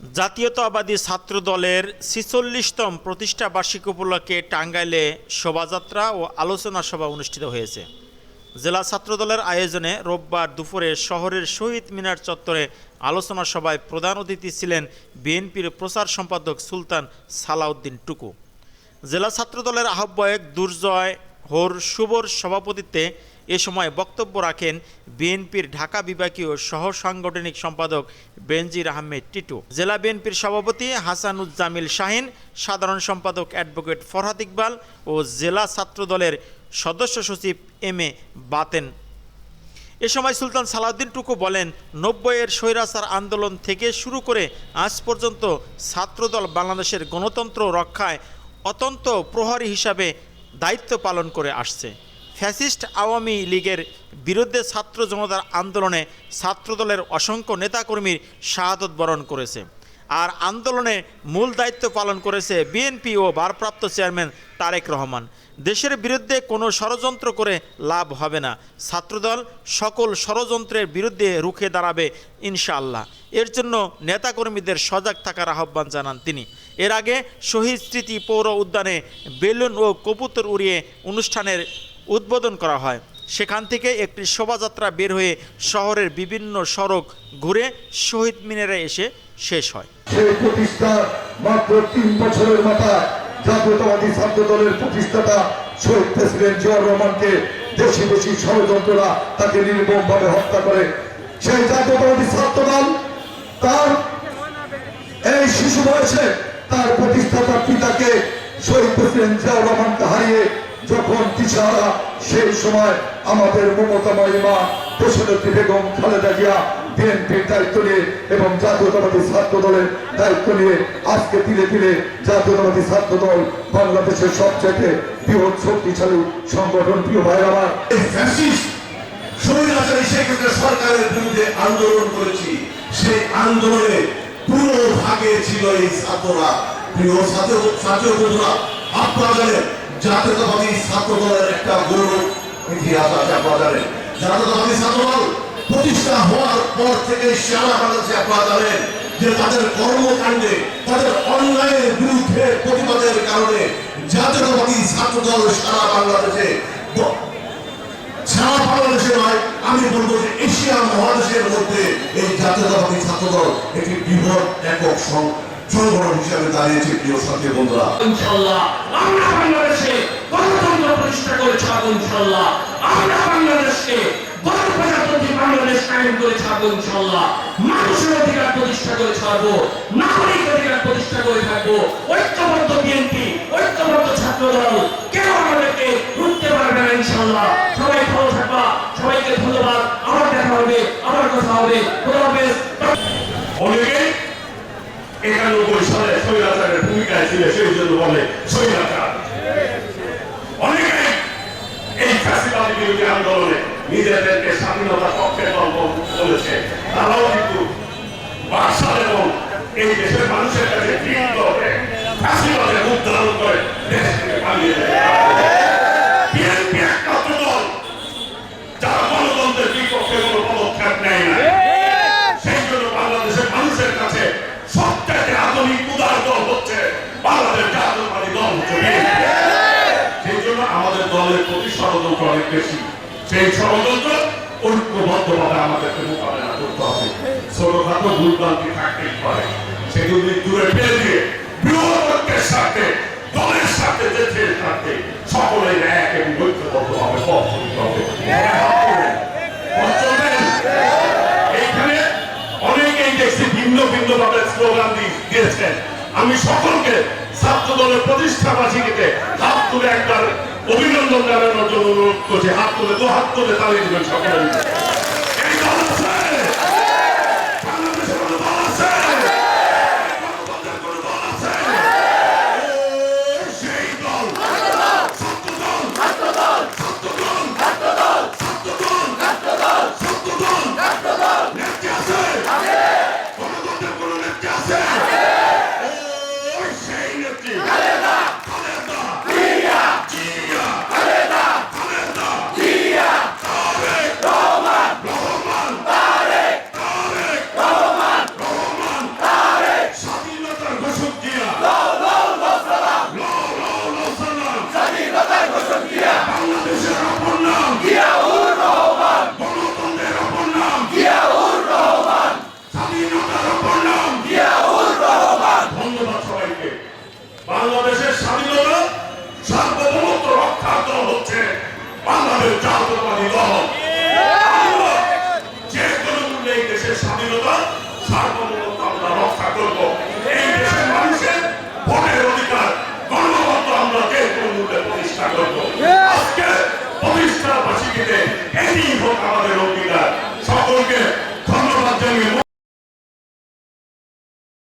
জাতীয়তাবাদী ছাত্র দলের ছিচল্লিশতম প্রতিষ্ঠা বার্ষিকী উপলক্ষে টাঙ্গাইলে শোভাযাত্রা ও আলোচনা সভা অনুষ্ঠিত হয়েছে। জেলা ছাত্রদলের আয়োজনে রোববার দুপুরে শহরের শহীদ মিনার চত্বরে আলোচনা সভায় প্রধান অতিথি ছিলেন বিএনপির প্রচার সম্পাদক সুলতান সালাউদ্দিন টুকু। জেলা ছাত্রদলের আহ্বায়ক দুর্জয় হোর শুভর সভাপতিত্বে এ সময় বক্তব্য রাখেন বিএনপির ঢাকা বিভাগীয় সহ সাংগঠনিক সম্পাদক বেনজির আহমেদ টিটু। জেলা বিএনপির সভাপতি হাসানুজ্জামিল শাহিন, সাধারণ সম্পাদক অ্যাডভোকেট ফরহাদ ইকবাল ও জেলা ছাত্রদলের সদস্য সচিব এম এ বাতেন। এ সময় সুলতান সালাউদ্দিন টুকু বলেন, নব্বইয়ের স্বৈরাচার আন্দোলন থেকে শুরু করে আজ পর্যন্ত ছাত্রদল বাংলাদেশের গণতন্ত্র রক্ষায় অত্যন্ত প্রহরী হিসাবে দায়িত্ব পালন করে আসছে। ফ্যাসিস্ট আওয়ামী লীগের বিরুদ্ধে ছাত্র জনতার আন্দোলনে ছাত্রদলের অসংখ্য নেতাকর্মীর শাহাদত বরণ করেছে। আর আন্দোলনে মূল দায়িত্ব পালন করেছে বিএনপি ও ভারপ্রাপ্ত চেয়ারম্যান তারেক রহমান। দেশের বিরুদ্ধে কোনো ষড়যন্ত্র করে লাভ হবে না। ছাত্রদল সকল ষড়যন্ত্রের বিরুদ্ধে রুখে দাঁড়াবে ইনশাআল্লাহ। এর জন্য নেতাকর্মীদের সজাগ থাকার আহ্বান জানান তিনি। এর আগে শহীদ স্মৃতি পৌর উদ্যানে বেলুন ও কবুতর উড়িয়ে অনুষ্ঠানের উদ্বোধন করা হয়। সেখান থেকে একটি শোভাযাত্রা বের হয়ে শহরের বিভিন্ন সড়ক ঘুরে শহীদ মিনারে এসে শেষ হয়। তিন বছরের দলের প্রতিষ্ঠাতা রহমানকে দেশি হত্যা সেই তার এই শিশু বয়সে তার প্রতিষ্ঠাতা পিতাকে শহীদ প্রেসিডেন্ট জিয়াউর রহমানকে হারিয়ে যখন দিশাহারা সেই সময় আমাদের মমতা মহিমা দেশনেত্রী বেগম, খালেদা জিয়া, বিএনপির দায়িত্ব নিয়ে এবং জাতীয়তাবাদী ছাত্র দলের দায়িত্ব নিয়ে আজকে ধীরে ধীরে জাতীয়তাবাদী ছাত্র দল বাংলাদেশের সবচেয়ে বৃহৎ শক্তিশালী সংগঠন। প্রিয় ভাই আমার সরকারের বিরুদ্ধে আন্দোলন করেছি। সেই আন্দোলনে পুরো ভাগে ছিল এই ছাত্ররা। প্রিয় ছাত্র ছাত্র আপনারা জানেন একটা ইতিহাস আছে প্রতিষ্ঠা হওয়ার পর থেকে সারা বাংলাদেশে যে তাদের কর্মকাণ্ডে, তাদের বিরুদ্ধে প্রতিবাদের কারণে জাতীয়তাবাদী সারা বাংলাদেশে সারা বাংলাদেশে নয়, আমি বলব যে এশিয়া মহাদেশের মধ্যে এই জাতীয়তাবাদী ছাত্রদল একটি বৃহৎ একক সংগঠন হিসাবে দাঁড়িয়েছে প্রিয় সাথী বন্ধুরা। ইনশাল্লাহ আমরা বাংলাদেশে গণতন্ত্র প্রতিষ্ঠা করে ছাড়বো ইনশাল্লাহ আমরা বাংলাদেশকে গণপ্রজাতন্ত্রী বাংলাদেশ কায়েম করে ছাড়বো ইনশাল্লাহ মানুষের অধিকার প্রতিষ্ঠা করে ছাড়বো নাগরিক অধিকার প্রতিষ্ঠা করে থাকব, ঐক্যবদ্ধ বিএনপি ঐক্যবদ্ধ ছাত্র দল কেউ আমাদেরকে রুখতে পারবে না ইনশাল্লাহ সবাই ভালো থাকবা সবাইকে ধন্যবাদ আবার দেখা হবে আবার কথা হবে খোদা হাফেজ অনেকে একানব্বই সালে স্বৈরাচারের ভূমিকায় ছিল, সেই জন্য বলে স্বৈরাচার। অনেকে এই ফ্যাসিবাদী বিরোধী আন্দোলনে নিজেদেরকে স্বাধীনতার পক্ষে দল বলেছে। তারাও কিন্তু বাকশাল এবং এই দেশের মানুষের কাছে ফ্যাসিবাদের মুখ করে দেশ থেকে পালিয়ে যায়। দলের প্রতি ষড়যন্ত্র অনেক বেশি। সেই ষড়যন্ত্র ঐক্যবদ্ধভাবে আমাদেরকে মোকাবেলা করতে হবে। ছোটখাটো ভুলভ্রান্তি থাকতেই পারে। সেগুলি দূরে ফেলে দিয়ে বৃহত্তের সাথে, দলের সাথে দেশের সাথে সকলের এক এবং ঐক্যবদ্ধভাবে পথ হবে। এইখানে অনেকেই দেখছি ভিন্ন ভিন্ন ভাবে স্লোগান দিয়েছেন। আমি সকলকে ছাত্র দলের প্রতিষ্ঠা বার্ষিকীতে হাত তুলে একবার অভিনন্দন জানানোর জন্য অনুরোধ করছি হাত তুলে দু হাত তুলে তাহলে দিবেন সকলে